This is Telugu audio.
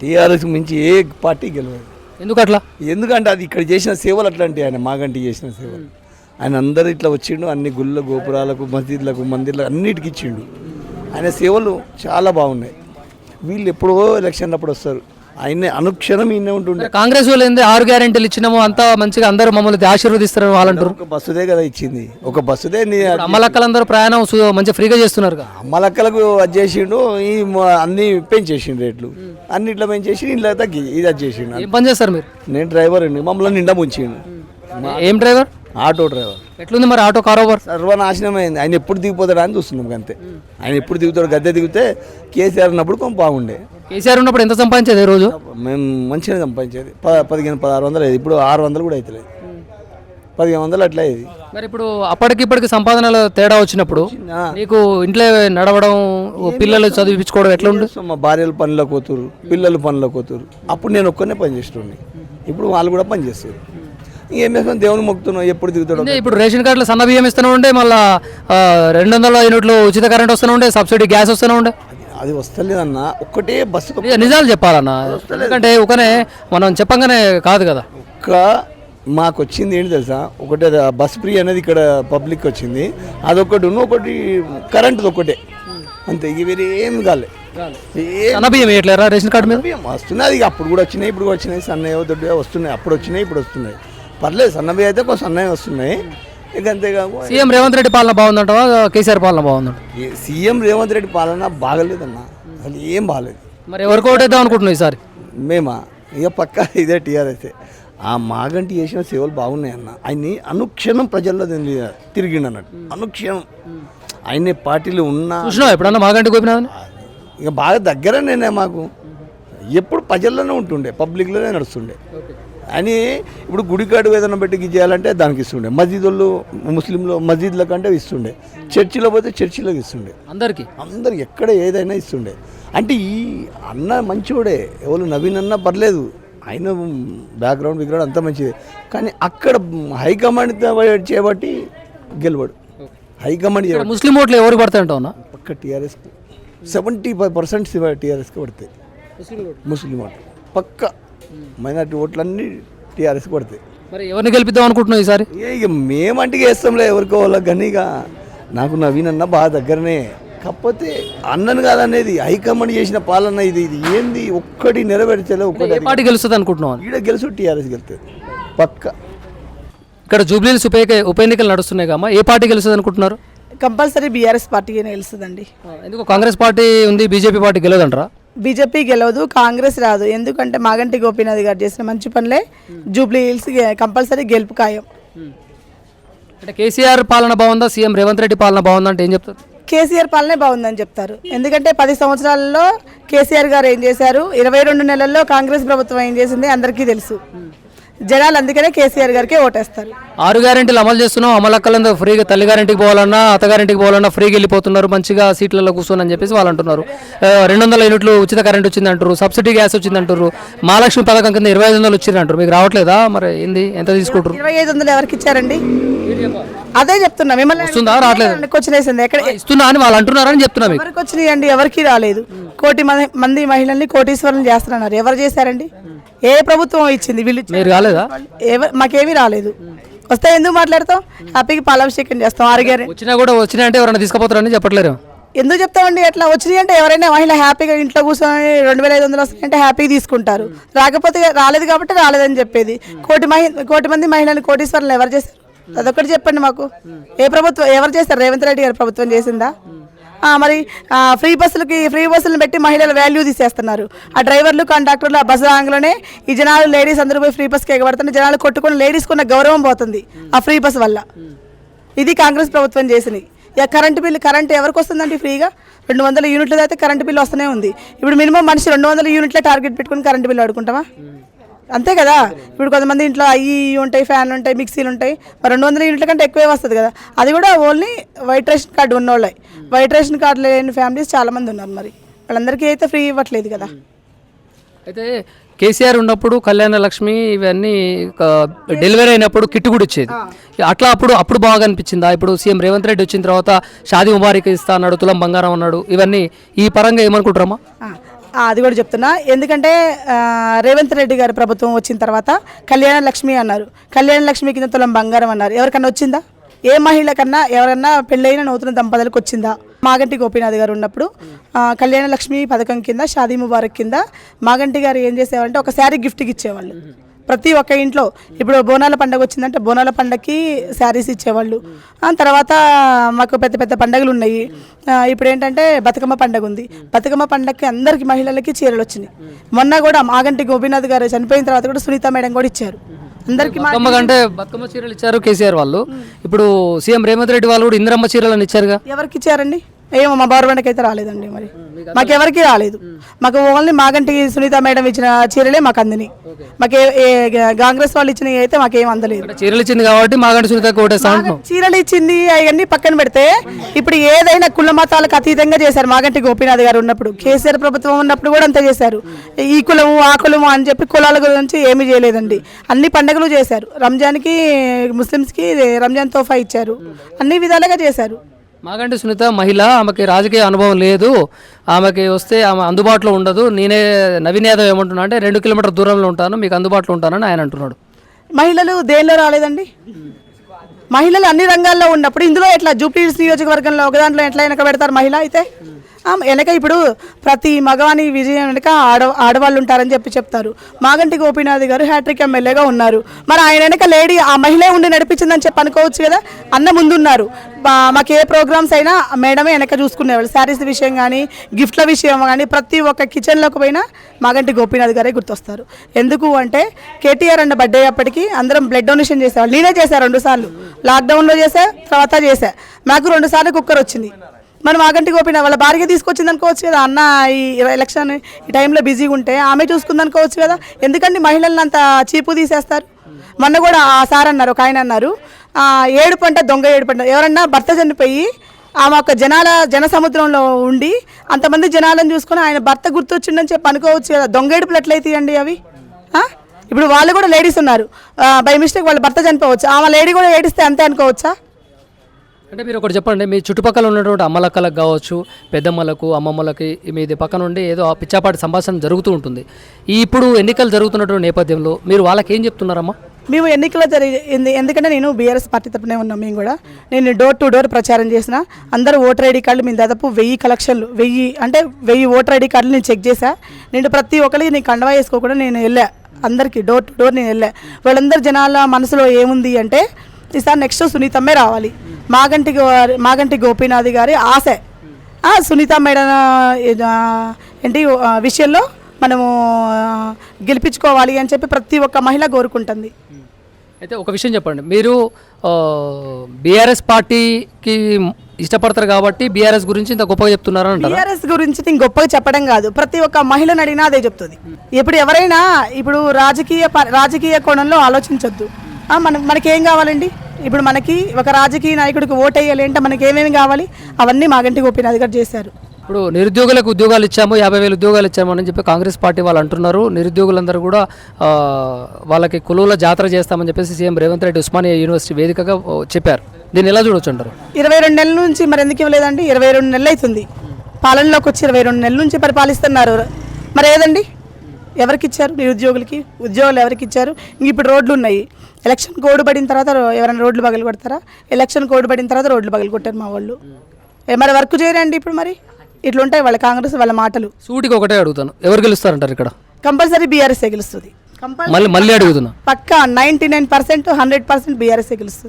టీఆర్ఎస్ మించి ఏ పార్టీ గెలవదు. ఎందుకు అట్లా ఎందుకంటే అది ఇక్కడ చేసిన సేవలు అట్లాంటి ఆయన మాగంటి చేసిన సేవలు. ఆయన అందరు ఇట్లా వచ్చిండు అన్ని గుళ్ళ గోపురాలకు మసీదులకు మందిర్లకు అన్నిటికి ఇచ్చిండు. ఆయన సేవలు చాలా బాగున్నాయి. వీళ్ళు ఎప్పుడో ఎలక్షన్ అప్పుడు వస్తారు. ఆయనే అనుక్షణం ఈయనే ఉంటుండే. కాంగ్రెస్ వాళ్ళు ఆరు గ్యారెంటీలు ఇచ్చినాము అంతా మంచిగా అందరూ మమ్మల్ని ఆశీర్వదిస్తారు వాళ్ళంటారు ఒక బస్సుదే కదా ఇచ్చింది. ఒక బస్సుదే అమ్మలక్కలందరూ ప్రయాణం మంచిగా ఫ్రీగా చేస్తున్నారు అమ్మలక్కలకు అది చేసిండు ఈ అన్ని పెంచేసిండు రేట్లు. అన్నిట్లో పెంచేసి ఇంట్లో తగ్గి ఇది అది చేసిండు. పని చేస్తారు మీరు? నేను డ్రైవర్ అండి మమ్మల్ని నిండా ముంచిండు. ఏం డ్రైవర్? Auto driver. ఎట్లుంది మరి ఆటో కారోబార్ సర్వనాశనమైంది. ఆయన ఎప్పుడు దిగిపోతాడా అని చూస్తున్నాం అంతే. ఆయన ఎప్పుడు దిగుతాడు గద్దె దిగితే కేసీఆర్ ఉన్నప్పుడు కొంచెం బాగుండే. కేసీఆర్ ఉన్నప్పుడు ఎంత సంపాదించేది రోజు? మేము మంచిగా సంపాదించేది. ప పదిహేను పదహారు వందలు అయ్యేది. ఇప్పుడు ఆరు వందలు కూడా అవుతలేదు పదిహేను వందలు అట్లా అయ్యేది. మరి ఇప్పుడు అప్పటికి ఇప్పటికి సంపాదనలో తేడా వచ్చినప్పుడు ఆ. నీకు ఇంట్లో నడవడం ఓ పిల్లలు చదివించుకోవడం ఎట్లా ఉండు? సో మా భార్యలు పనిలో పోతురు పిల్లలు పనిలో పోతురు అప్పుడు నేను ఒక్కనే పని చేస్తుండే ఇప్పుడు వాళ్ళు కూడా పని చేస్తారు. ఏం చేస్తాం? దేవుని మొక్కుతున్నాం ఎప్పుడు దిగుతాడో అంటే ఇప్పుడు రేషన్ కార్డులో సన్న బియ్యం ఇస్తూనే ఉండే మళ్ళీ రెండు వందల యూనిట్లు ఉచిత కరెంట్ వస్తూనే ఉండే సబ్సిడీ గ్యాస్ వస్తూనే ఉండే. అది- వస్తలేదన్న ఒక్కటే బస్సు నిజ- నిజాలు చెప్పాలన్న. ఎందుకంటే ఒకనే మనం చెప్పంగానే కాదు కదా. ఒక్క మాకు వచ్చింది ఏంటి తెలుసా? ఒకటి బస్ ఫ్రీ అనేది ఇక్కడ పబ్లిక్ వచ్చింది. అదొకటి ఉన్న ఒకటి కరెంట్ ఒకటే అంతే ఇక వేరే ఏం కాలే. బియ్యం వేయట్లేరా రేషన్ కార్డు మీద? బియ్యం వస్తున్నాయి. అది అప్పుడు కూడా వచ్చినాయి ఇప్పుడు వచ్చినాయి. సన్నయ్య దొడ్డు వస్తున్నాయి అప్పుడు వచ్చినాయి ఇప్పుడు వస్తున్నాయి. పర్లేదు సన్నవి అయితే కొంచెం సన్నవి వస్తున్నాయి. ఇక అంతేకాకు సీఎం రేవంత్ రెడ్డి పాలన బాగుందంటావా? కేసీఆర్ పాలన బాగుందంట. సీఎం రేవంత్ రెడ్డి పాలన బాగలేదన్న. అసలు ఏం బాగలేదు. మరి ఎవరికి ఓటేద్దాం అనుకుంటున్నావు ఈసారి? మేమా? ఇక పక్క ఇదే టీఆర్ఎస్ ఆ మాగంటి చేసిన సేవలు బాగున్నాయి అన్న ఆయన్ని అనుక్షణం ప్రజల్లో తిరిగి- తిరిగిండు అన్నట్టు అనుక్షణం. ఆయనే పార్టీలు ఉన్నా చూసినావు ఎప్పుడన్నా మాగంటి గోపినాథ్ని ఇక బాగా దగ్గరనేనే మాకు. ఎప్పుడు ప్రజల్లోనే ఉంటుండే పబ్లిక్లోనే నడుస్తుండే. అని ఇప్పుడు గుడికాడు ఏదైనా పెట్టి చేయాలంటే దానికి ఇస్తుండే. మసీదుల్లో ముస్లింలో మసీదుల కంటే ఇస్తుండే. చర్చిలో పోతే చర్చిలోకి ఇస్తుండే. అందరికి? అందరు ఎక్కడ ఏదైనా ఇస్తుండే. అంటే ఈ అన్న మంచోడే ఎవరు నవీన్ అన్న పర్లేదు. ఆయన బ్యాక్గ్రౌండ్ బ్యాక్గ్రౌండ్ అంతా మంచిదే. కానీ అక్కడ హైకమాండ్ చేయబట్టి గెలవడు. హైకమాండ్ ముస్లిం ఓట్లు ఎవరికి పడతాయి అంటావునా పక్క టీఆర్ఎస్ సెవెంటీ ఫైవ్ పర్సెంట్ టీఆర్ఎస్కి పడతాయి. ముస్లిం ఓట్లు. పక్క మైనార్టీ ఓట్లన్నీ టీఆర్ఎస్కి పడతాయి. మరి ఎవరిని గెలిపిద్దాం అనుకుంటున్నావు ఈసారి? ఇక మేమంటే వేస్తాంలే ఎవరికో వాళ్ళకి కానీ ఇక నాకు నవీన్ అన్న బాగా దగ్గరనే. కాకపోతే అన్నను కాదనేది హైకమాండ్ చేసిన పాలన ఇది ఇది ఏంది? ఒక్కటి నెరవేర్చలే ఒక్కటి ఏ పార్టీ గెలుస్తుంది అనుకుంటున్నావు? అని? ఈడ గెలుసు టీఆర్ఎస్ గెలుతుంది. పక్క. ఇక్కడ జూబ్లీస్ ఉప ఉప ఎన్నికలు నడుస్తున్నాయి కమ్మా ఏ పార్టీ గెలుస్తుంది అనుకుంటున్నారు? కంపల్సరీ బీఆర్ఎస్ పార్టీకి నిలుస్తుందండి ఎందుకు? కాంగ్రెస్ పార్టీ ఉంది బీజేపీ పార్టీ గెలదంటారా? బీజేపీ గెలవదు కాంగ్రెస్ రాదు. ఎందుకంటే మాగంటి గోపీనాథ్ గారు చేసిన మంచి పనులే. జూబ్లీ హిల్స్ కంపల్సరీ గెలుపు ఖాయం. అంటే కేసీఆర్ పాలన బాగుందా? సీఎం రేవంత్ రెడ్డి పాలన బాగుందా అంటే ఏం చెప్తారు? కేసీఆర్ పాలనే బాగుందని చెప్తారు. ఎందుకంటే పది సంవత్సరాలలో కేసీఆర్ గారు ఏం చేశారు? ఇరవై రెండు నెలల్లో కాంగ్రెస్ ప్రభుత్వం ఏం చేసింది? అందరికీ తెలుసు. జనాలు అందుకనే కేసీఆర్ గారికే ఓటేస్తారు. ఆరు గ్యారెంటీలు అమలు చేస్తున్నాం. అమలక్కలందరూ ఫ్రీగా తల్లి గ్యారెంటీకి పోవాలన్నా అత్తగారింటికి పోవాలన్నా ఫ్రీగా వెళ్ళిపోతున్నారు. మంచిగా సీట్లలో కూర్చొని అని చెప్పేసి వాళ్ళు అంటున్నారు. రెండు వందల యూనిట్లు ఉచిత కరెంట్ వచ్చింది అంటారు సబ్సిడీ గ్యాస్ వచ్చింది అంటారు మహాలక్ష్మి పథకం కింద ఇరవై ఐదు వందలు వచ్చింది అంటారు మీకు రావట్లేదా? మరి ఏంది? ఎంత తీసుకుంటారు ఇరవై ఐదు వందలు ఎవరికి ఇచ్చారండి? అదే చెప్తున్నా మిమ్మల్ని వస్తుందా? రావట్లేదు. వేసింది ఎక్కడ ఇస్తున్నా అని వాళ్ళు అంటున్నారని చెప్తున్నా మీకు. ఎవరికి వచ్చినాయండి ఎవరికి రాలేదు. కోటి మంది- మంది మహిళల్ని కోటీశ్వరులు చేస్తున్నారు ఎవరు చేశారండి? ఏ ప్రభుత్వం ఇచ్చింది వీళ్ళు ఇచ్చారు. మీరు కాలేదా ఎవ- మాకేమీ రాలేదు. వస్తే ఎందుకు మాట్లాడతాం? హ్యాపీకి పాలాభిషేకం చేస్తాం. ఆరుగారు వచ్చినా కూడా వచ్చినా అంటే ఎవరైనా తీసుకుపోతారని చెప్పట్లేరు. ఎందుకు చెప్తామండి? ఎట్లా వచ్చినాయి అంటే ఎవరైనా మహిళ హ్యాపీగా ఇంట్లో కూర్చొని రెండు వేల ఐదు వందలు వస్తాయంటే హ్యాపీగా తీసుకుంటారు. రాకపోతే రాలేదు కాబట్టి రాలేదని చెప్పేది. కోటి మహి కోటి మంది మహిళలు కోటీశ్వరులు ఎవరు చేశారు? అదొకటి చెప్పండి మాకు. ఏ ప్రభుత్వం ఎవరు చేస్తారు? రేవంత్ రెడ్డి గారు ప్రభుత్వం చేసిందా? మరి ఫ్రీ బస్సులకి ఫ్రీ బస్సులను పెట్టి మహిళలు వాల్యూ తీసేస్తున్నారు. ఆ డ్రైవర్లు కండక్టర్లు ఆ బస్సు రాగానే ఈ జనాలు లేడీస్ అందరూ పోయి ఫ్రీ బస్కి ఎగబడుతుంటే జనాలు కొట్టుకుని లేడీస్ కొన్న గౌరవం పోతుంది ఆ ఫ్రీ బస్ వల్ల. ఇది కాంగ్రెస్ ప్రభుత్వం చేసినవి ఇక కరెంటు బిల్లు కరెంట్ ఎవరికి వస్తుందండి ఫ్రీగా? రెండు వందల యూనిట్లు అయితే కరెంటు బిల్లు వస్తూనే ఉంది. ఇప్పుడు మినిమం మనిషి రెండు వందల యూనిట్లే టార్గెట్ పెట్టుకుని కరెంటు బిల్లు అడుకుంటామా అంతే కదా? ఇప్పుడు కొంతమంది ఇంట్లో ఇవి ఉంటాయి ఫ్యాన్లు ఉంటాయి మిక్సీలు ఉంటాయి. మరి రెండు వందల యూనిట్ల కంటే ఎక్కువే వస్తుంది కదా? అది కూడా ఓన్లీ వైట్ రేషన్ కార్డు ఉన్నోళ్ళే. వైట్ రేషన్ కార్డు లేని ఫ్యామిలీస్ చాలామంది ఉన్నారు మరి. వాళ్ళందరికీ అయితే ఫ్రీ ఇవ్వట్లేదు కదా? అయితే కేసీఆర్ ఉన్నప్పుడు కళ్యాణ లక్ష్మి ఇవన్నీ డెలివరీ అయినప్పుడు కిట్ కూడా ఇచ్చేది. అట్లా అప్పుడు అప్పుడు బాగా అనిపించిందా? ఇప్పుడు సీఎం రేవంత్ రెడ్డి వచ్చిన తర్వాత షాదీ ముబారక్ ఇస్తా అన్నాడు తులం బంగారం అన్నాడు ఇవన్నీ ఈ పరంగా ఏమనుకుంటారమ్మా అది కూడా చెప్తున్నా. ఎందుకంటే రేవంత్ రెడ్డి గారి ప్రభుత్వం వచ్చిన తర్వాత కళ్యాణ లక్ష్మి అన్నారు. కళ్యాణ లక్ష్మి కింద తులం బంగారం అన్నారు. ఎవరికన్నా వచ్చిందా? ఏ మహిళ కన్నా ఎవరన్నా పెళ్ళైన నూతన దంపతులకు వచ్చిందా? మాగంటి గోపీనాథ్ గారు ఉన్నప్పుడు కళ్యాణ లక్ష్మి పథకం కింద షాదీ ముబారక్ కింద మాగంటి గారు ఏం చేసేవారంటే ఒక శారీ గిఫ్ట్కి ఇచ్చేవాళ్ళు. ప్రతి ఒక్క ఇంట్లో ఇప్పుడు బోనాల పండగ వచ్చిందంటే బోనాల పండగకి శారీస్ ఇచ్చేవాళ్ళు. ఆ తర్వాత మాకు పెద్ద పెద్ద పండగలు ఉన్నాయి. ఇప్పుడు ఏంటంటే బతుకమ్మ పండగ ఉంది. బతుకమ్మ పండగకి అందరికి మహిళలకి చీరలు వచ్చినాయి. మొన్న కూడా మాగంటి గోపీనాథ్ గారు చనిపోయిన తర్వాత కూడా సునీత మేడం కూడా ఇచ్చారు. అందరికి బతుకమ్మ కంటే బతుకమ్మ చీరలు ఇచ్చారు కేసీఆర్ వాళ్ళు. ఇప్పుడు సీఎం రేవంత్ రెడ్డి వాళ్ళు కూడా ఇందిరమ్మ చీరలను ఇచ్చారుగా. ఎవరికి ఇచ్చారండి? ఏమో మా గవర్నమెంట్కి అయితే రాలేదండి మరి. మాకు ఎవరికి రాలేదు. మాకు ఓన్లీ మాగంటి సునీత మేడం ఇచ్చిన చీరలే మాకు అందినాయి మాకు కాంగ్రెస్ వాళ్ళు ఇచ్చినవి అయితే మాకేం అందలేదు. చీరలు ఇచ్చింది కాబట్టి మాగంటి ఓటేస్తా అంటున్నాం చీరలు ఇచ్చింది అవన్నీ పక్కన పెడితే ఇప్పుడు ఏదైనా కుల మతాలకు అతీతంగా చేశారు మాగంటి గోపీనాథ్ గారు ఉన్నప్పుడు. కేసీఆర్ ప్రభుత్వం ఉన్నప్పుడు కూడా అంతే చేశారు. ఈ కులము ఆ కులము అని చెప్పి కులాల గురించి ఏమీ చేయలేదండి. అన్ని పండుగలు చేశారు. రంజాన్కి ముస్లిమ్స్కి రంజాన్ తోఫా ఇచ్చారు. అన్ని విధాలుగా చేశారు. మాగంటి సునీత మహిళ ఆమెకి రాజకీయ అనుభవం లేదు. ఆమెకి వస్తే ఆమె అందుబాటులో ఉండదు. నేనే నవీన్ యాదవ్ ఏమంటున్నా అంటే రెండు కిలోమీటర్ దూరంలో ఉంటాను మీకు అందుబాటులో ఉంటానని ఆయన అంటున్నాడు. మహిళలు దేనిలో రాలేదండి? మహిళలు అన్ని రంగాల్లో ఉన్నప్పుడు ఇందులో ఎట్లా? జూబ్లీహిల్స్ నియోజకవర్గంలో ఒక దాంట్లో ఎట్లా వెనక పెడతారు మహిళ అయితే? వెనక ఇప్పుడు ప్రతి మగవాని విజయం వెనక ఆడ ఆడవాళ్ళు ఉంటారని చెప్పి చెప్తారు. మాగంటి గోపీనాథ్ గారు హ్యాట్రిక్ ఎమ్మెల్యేగా ఉన్నారు. మరి ఆయన వెనక లేడీ ఆ మహిళే ఉండి నడిపించిందని చెప్పి అనుకోవచ్చు కదా? అన్న ముందున్నారు. మాకు ఏ ప్రోగ్రామ్స్ అయినా మేడమే వెనక చూసుకునేవాళ్ళు. శారీస్ విషయం కానీ గిఫ్ట్ల విషయం కానీ ప్రతి ఒక్క కిచెన్లోకి పోయినా మాగంటి గోపీనాథ్ గారే గుర్తొస్తారు. ఎందుకు అంటే కేటీఆర్ అన్న బర్త్డే అప్పటికి అందరం బ్లడ్ డొనేషన్ చేసేవాళ్ళు. నేనే చేశాను రెండు సార్లు. లాక్డౌన్లో చేసా తర్వాత చేసా నాకు రెండు సార్లు కుక్కర్ వచ్చింది మనం ఆగంటి గోపిన. వాళ్ళ భార్య తీసుకొచ్చింది అనుకోవచ్చు కదా. అన్న ఈ ఎలక్షన్ ఈ టైంలో బిజీగా ఉంటే ఆమె చూసుకుంది అనుకోవచ్చు కదా. ఎందుకంటే మహిళలను అంత చీపు తీసేస్తారు? మొన్న కూడా ఆ సార్ అన్నారు ఒక ఆయన అన్నారు. ఏడు పంట దొంగ ఏడు పంట ఎవరన్నా భర్త చనిపోయి ఆమె ఒక జనాల జన సముద్రంలో ఉండి అంతమంది జనాలను చూసుకొని ఆయన భర్త గుర్తొచ్చిండని చెప్పి అనుకోవచ్చు కదా. దొంగ ఏడుపులు ఎట్లయితాయండి అవి? ఇప్పుడు వాళ్ళు కూడా లేడీస్ ఉన్నారు. బై మిస్టేక్ వాళ్ళ భర్త చనిపోవచ్చు. ఆమె లేడీ కూడా ఏడిస్తే అంతే అనుకోవచ్చా? అంటే మీరు ఒకటి చెప్పండి మీ చుట్టుపక్కల ఉన్నటువంటి అమ్మలక్కలకు కావచ్చు పెద్దమ్మలకు అమ్మమ్మలకి మీది పక్క నుండి ఏదో ఆ పిచ్చాపాటి సంభాషణ జరుగుతూ ఉంటుంది. ఈ ఇప్పుడు ఎన్నికలు జరుగుతున్నటువంటి నేపథ్యంలో మీరు వాళ్ళకి ఏం చెప్తున్నారమ్మా? మేము ఎన్నికల్లో జరిగింది ఎందుకంటే నేను బీఆర్ఎస్ పార్టీ తరపునే ఉన్నాం మేము కూడా. నేను డోర్ టు డోర్ ప్రచారం చేసిన. అందరూ ఓటర్ ఐడి కార్డులు మేము దాదాపు వెయ్యి కలెక్షన్లు వెయ్యి అంటే వెయ్యి ఓటర్ ఐడి కార్డులు నేను చెక్ చేశా. నేను ప్రతి ఒక్కరికి నేను కండవా వేసుకోకుండా నేను వెళ్ళా. అందరికీ డోర్ టు డోర్ నేను వెళ్ళా. వాళ్ళందరి జనాల మనసులో ఏముంది అంటే ఈసారి నెక్స్ట్ సునీతమ్మే రావాలి. మాగంటి మాగంటి గోపీనాథ్ గారి ఆశ. సునీత మేడం ఏంటి విషయంలో మనము గెలిపించుకోవాలి అని చెప్పి ప్రతి ఒక్క మహిళ కోరుకుంటుంది. అయితే ఒక విషయం చెప్పండి. మీరు బీఆర్ఎస్ పార్టీకి ఇష్టపడతారు కాబట్టి బీఆర్ఎస్ గురించి ఇంత గొప్పగా చెప్తున్నారని అంటారు? టీఆర్ఎస్ గురించి నేను గొప్పగా చెప్పడం కాదు. ప్రతి ఒక్క మహిళను అడిగినా అదే చెప్తుంది. ఇప్పుడు ఎవరైనా ఇప్పుడు రాజకీయ రాజకీయ కోణంలో ఆలోచించొద్దు. మన మనకి ఏం కావాలండి? ఇప్పుడు మనకి ఒక రాజకీయ నాయకుడికి ఓటు వేయాలి అంటే మనకి ఏమేమి కావాలి? అవన్నీ మాగంటి గోపీనాథ్ గారు చేశారు. ఇప్పుడు నిరుద్యోగులకు ఉద్యోగాలు ఇచ్చాము యాభై వేలు ఉద్యోగాలు ఇచ్చామని చెప్పి కాంగ్రెస్ పార్టీ వాళ్ళు అంటున్నారు. నిరుద్యోగులందరూ కూడా వాళ్ళకి కులువుల జాతర చేస్తామని చెప్పేసి సీఎం రేవంత్ రెడ్డి ఉస్మానియా యూనివర్సిటీ వేదికగా చెప్పారు. దీన్ని ఎలా చూడొచ్చు అంటారు? ఇరవై రెండు నెలల నుంచి మరి ఎందుకు ఇవ్వలేదండి? ఇరవై రెండు నెలలు అవుతుంది. పాలనలోకి వచ్చి ఇరవై రెండు నెలల నుంచి పరిపాలిస్తున్నారు. మరి ఏదండి? ఎవరికి ఇచ్చారు? నిరుద్యోగులకి? ఉద్యోగులు ఎవరికి ఇచ్చారు? ఇంక ఇప్పుడు రోడ్లు ఉన్నాయి. ఎలక్షన్ కోడ్ పడిన తర్వాత ఎవరైనా రోడ్లు పగలు కొడతారా? ఎలక్షన్ కోడ్ పడిన తర్వాత రోడ్లు పగలు కొట్టారు మా వాళ్ళు. మరి వర్క్ చేయరండి ఇప్పుడు మరి? ఇట్లుంటాయి వాళ్ళ కాంగ్రెస్ వాళ్ళ మాటలు. సూటికి ఒకటే అడుగుతాను. ఎవరు గెలుస్తారంటారు ఇక్కడ? కంపల్సరీ బీఆర్ఎస్ఏ గెలుస్తుంది. మళ్ళీ మళ్ళీ అడుగుతున్నా. పక్కా ninety nine percent hundred percent బీఆర్ఎస్ఏ గెలుస్తుంది.